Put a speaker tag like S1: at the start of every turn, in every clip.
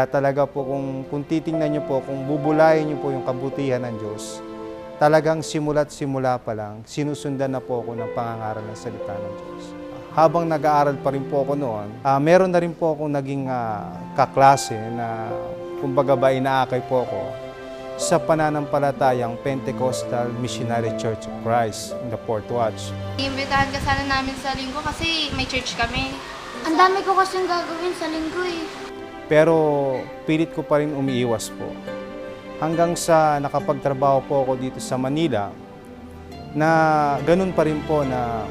S1: Kaya talaga po kung, kung titingnan niyo po, kung bubulayin niyo po yung kabutihan ng Diyos, talagang simula't simula pa lang, sinusundan na po ako ng pangangaral ng salita ng Diyos. Habang nag-aaral pa rin po ako noon, ah, meron na rin po akong naging ah, kaklase na kumbaga ba inaakay po ako sa pananampalatayang Pentecostal Missionary Church of Christ in the Port Watch.
S2: Iimbitahan ka sana namin sa linggo kasi may church kami.
S3: Ang dami ko kasing gagawin sa linggo eh.
S1: Pero pilit ko pa rin umiiwas po. Hanggang sa nakapagtrabaho po ako dito sa Manila, na ganun pa rin po na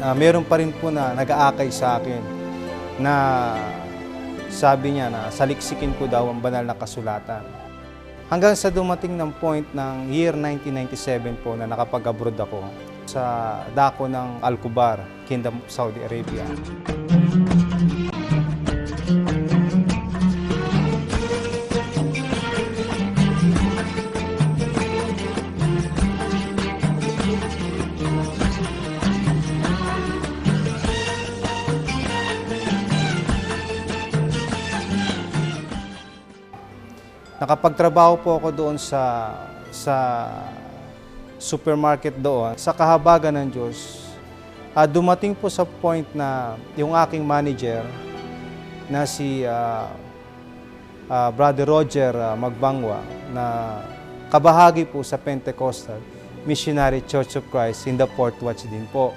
S1: ah, meron pa rin po na nag-aakay sa akin na sabi niya na saliksikin ko daw ang banal na kasulatan. Hanggang sa dumating ng point ng year 1997 po na nakapag-abroad ako sa dako ng Al-Kubar, Kingdom of Saudi Arabia. Nakapagtrabaho po ako doon sa sa supermarket doon. Sa kahabagan ng Diyos, ah, dumating po sa point na yung aking manager na si ah, ah, Brother Roger ah, Magbangwa na kabahagi po sa Pentecostal Missionary Church of Christ in the Port Watch din po.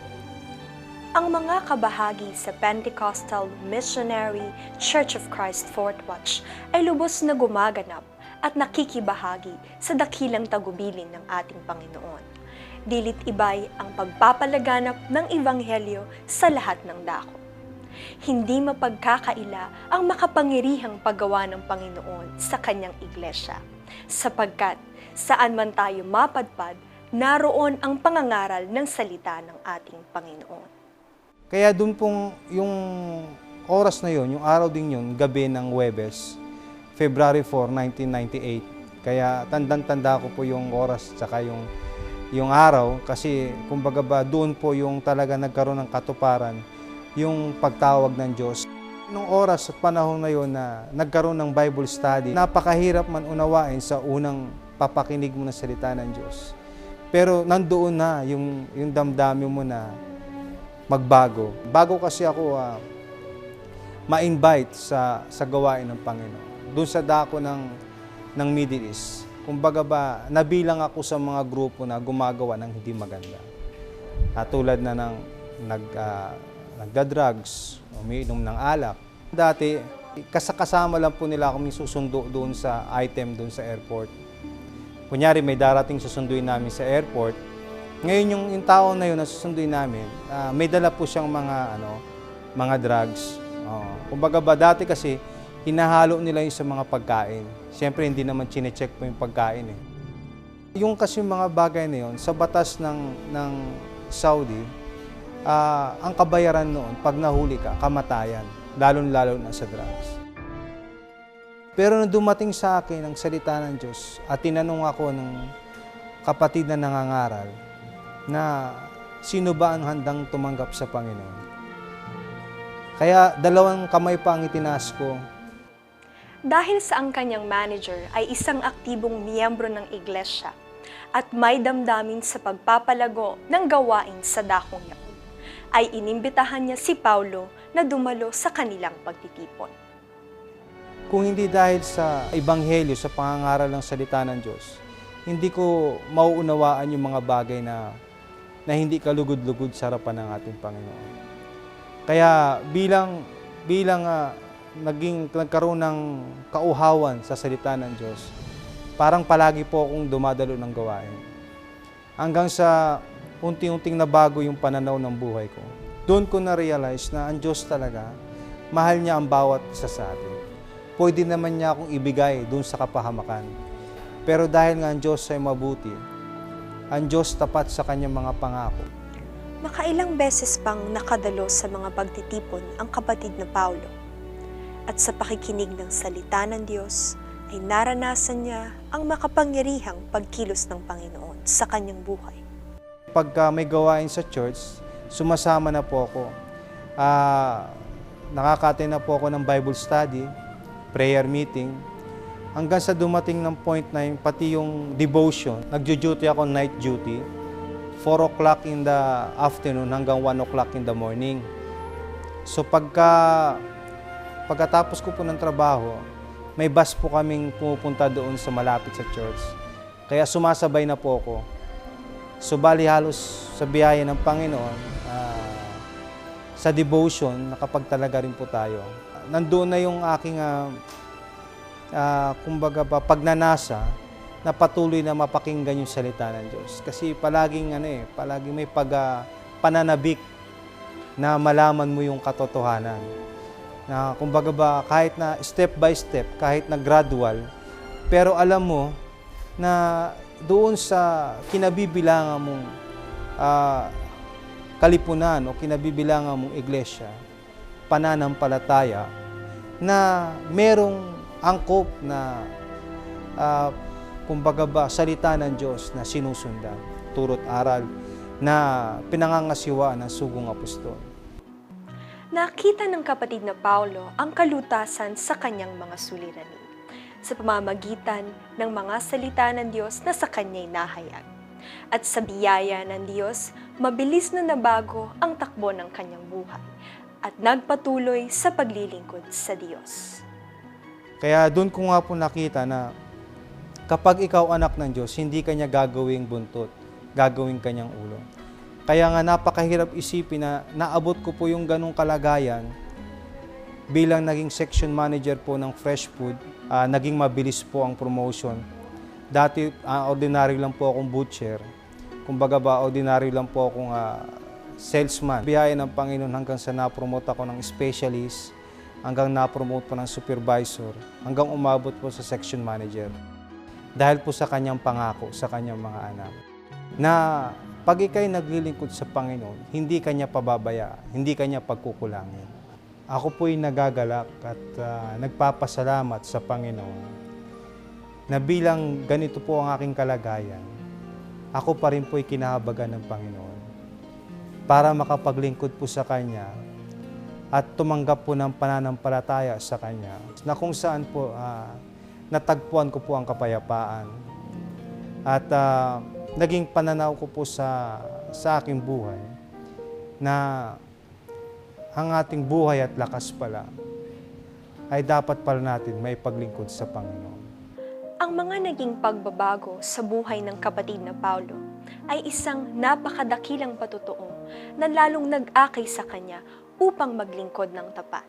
S4: Ang mga kabahagi sa Pentecostal Missionary Church of Christ Fort Watch ay lubos na gumaganap at nakikibahagi sa dakilang tagubilin ng ating Panginoon. Dilit ibay ang pagpapalaganap ng Ebanghelyo sa lahat ng dako. Hindi mapagkakaila ang makapangyarihang paggawa ng Panginoon sa kanyang iglesia, sapagkat saan man tayo mapadpad, naroon ang pangangaral ng salita ng ating Panginoon.
S1: Kaya doon pong yung oras na yon, yung araw din yun, gabi ng Webes, February 4, 1998. Kaya tandang-tanda ko po yung oras tsaka yung, yung araw kasi kumbaga ba doon po yung talaga nagkaroon ng katuparan yung pagtawag ng Diyos. Nung oras at panahon na yon na nagkaroon ng Bible study, napakahirap man unawain sa unang papakinig mo ng salita ng Diyos. Pero nandoon na yung, yung damdamin mo na magbago. Bago kasi ako ah, ma-invite sa, sa gawain ng Panginoon. Doon sa dako ng, ng Middle East. Kumbaga ba, nabilang ako sa mga grupo na gumagawa ng hindi maganda. Ah, tulad na ng nag, ah, nagda-drugs, umiinom ng alak. Dati, kasakasama lang po nila kami susundo doon sa item doon sa airport. Kunyari, may darating susunduin namin sa airport, ngayon yung, yung tao na yun na susunduin namin, ah, may dala po siyang mga ano, mga drugs. Oo. kumbaga ba dati kasi hinahalo nila yung sa mga pagkain. Siyempre hindi naman chine-check po yung pagkain eh. Yung kasi mga bagay na yun, sa batas ng, ng Saudi, ah, ang kabayaran noon, pag nahuli ka, kamatayan. Lalo-lalo na sa drugs. Pero nung dumating sa akin ang salita ng Diyos at tinanong ako ng kapatid na nangangaral na sino ba ang handang tumanggap sa Panginoon. Kaya dalawang kamay pa ang itinaas ko.
S4: Dahil sa ang kanyang manager ay isang aktibong miyembro ng iglesia at may damdamin sa pagpapalago ng gawain sa dakong yaon, ay inimbitahan niya si Paulo na dumalo sa kanilang pagtitipon.
S1: Kung hindi dahil sa ebanghelyo, sa pangangaral ng salita ng Diyos, hindi ko mauunawaan yung mga bagay na na hindi kalugod-lugod sa harapan ng ating Panginoon. Kaya bilang bilang ah, naging nagkaroon ng kauhawan sa salita ng Diyos, parang palagi po akong dumadalo ng gawain. Hanggang sa unti-unting nabago yung pananaw ng buhay ko. Doon ko na-realize na ang Diyos talaga, mahal niya ang bawat isa sa atin. Pwede naman niya akong ibigay doon sa kapahamakan. Pero dahil nga ang Diyos ay mabuti, ang Diyos tapat sa kanyang mga pangako.
S4: Makailang beses pang nakadalo sa mga pagtitipon ang kapatid na Paulo. At sa pakikinig ng salita ng Diyos, ay naranasan niya ang makapangyarihang pagkilos ng Panginoon sa kanyang buhay.
S1: Pagka may gawain sa church, sumasama na po ako. Ah, nakakate na po ako ng Bible study. prayer meeting, hanggang sa dumating ng point na yung pati yung devotion, nagjo-duty ako night duty, 4 o'clock in the afternoon hanggang 1 o'clock in the morning. So pagka pagkatapos ko po ng trabaho, may bus po kaming pumupunta doon sa malapit sa church. Kaya sumasabay na po ako. So bali halos sa biyaya ng Panginoon, ah, sa devotion, nakapagtalaga rin po tayo. Nandoon na yung aking, ah, ah, kumbaga ba, pagnanasa na patuloy na mapakinggan yung salita ng Diyos. Kasi palaging, ano eh, palaging may pag, ah, pananabik na malaman mo yung katotohanan. Na kumbaga ba, kahit na step by step, kahit na gradual, pero alam mo na doon sa kinabibilangan mong ah, kalipunan o kinabibilangan mong iglesia, pananampalataya, na merong angkop na ah, kumbaga ba, salita ng Diyos na sinusundan, turot aral na pinangangasiwa ng sugong apostol.
S4: Nakita ng kapatid na Paulo ang kalutasan sa kanyang mga suliranin sa pamamagitan ng mga salita ng Diyos na sa kanya'y nahayag. At sa biyaya ng Diyos, mabilis na nabago ang takbo ng kanyang buhay at nagpatuloy sa paglilingkod sa Diyos.
S1: Kaya doon ko nga po nakita na kapag ikaw anak ng Diyos, hindi kanya gagawing buntot, gagawing kanyang ulo. Kaya nga napakahirap isipin na naabot ko po yung ganong kalagayan bilang naging section manager po ng fresh food, ah, naging mabilis po ang promotion. Dati, ah, ordinary lang po akong butcher. Kumbaga ba, ordinary lang po akong ah, salesman. Biyaya ng Panginoon hanggang sa na-promote ako ng specialist, hanggang na-promote po ng supervisor, hanggang umabot po sa section manager. Dahil po sa kanyang pangako sa kanyang mga anak. Na pag ikay naglilingkod sa Panginoon, hindi kanya pababaya, hindi kanya pagkukulangin. Ako po'y nagagalak at ah, nagpapasalamat sa Panginoon na bilang ganito po ang aking kalagayan, ako pa rin po'y kinahabagan ng Panginoon para makapaglingkod po sa Kanya at tumanggap po ng pananampalataya sa Kanya na kung saan po ah, natagpuan ko po ang kapayapaan at ah, naging pananaw ko po sa, sa aking buhay na ang ating buhay at lakas pala ay dapat pala natin may paglingkod sa Panginoon.
S4: Ang mga naging pagbabago sa buhay ng kapatid na Paulo ay isang napakadakilang patutuo na lalong nag-akay sa kanya upang maglingkod ng tapat.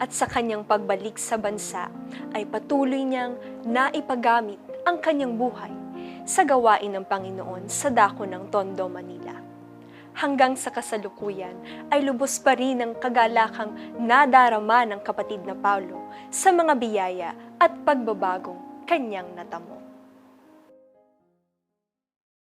S4: At sa kanyang pagbalik sa bansa ay patuloy niyang naipagamit ang kanyang buhay sa gawain ng Panginoon sa dako ng Tondo, Manila. Hanggang sa kasalukuyan ay lubos pa rin ang kagalakang nadarama ng kapatid na Paulo sa mga biyaya at pagbabagong kanyang natamo.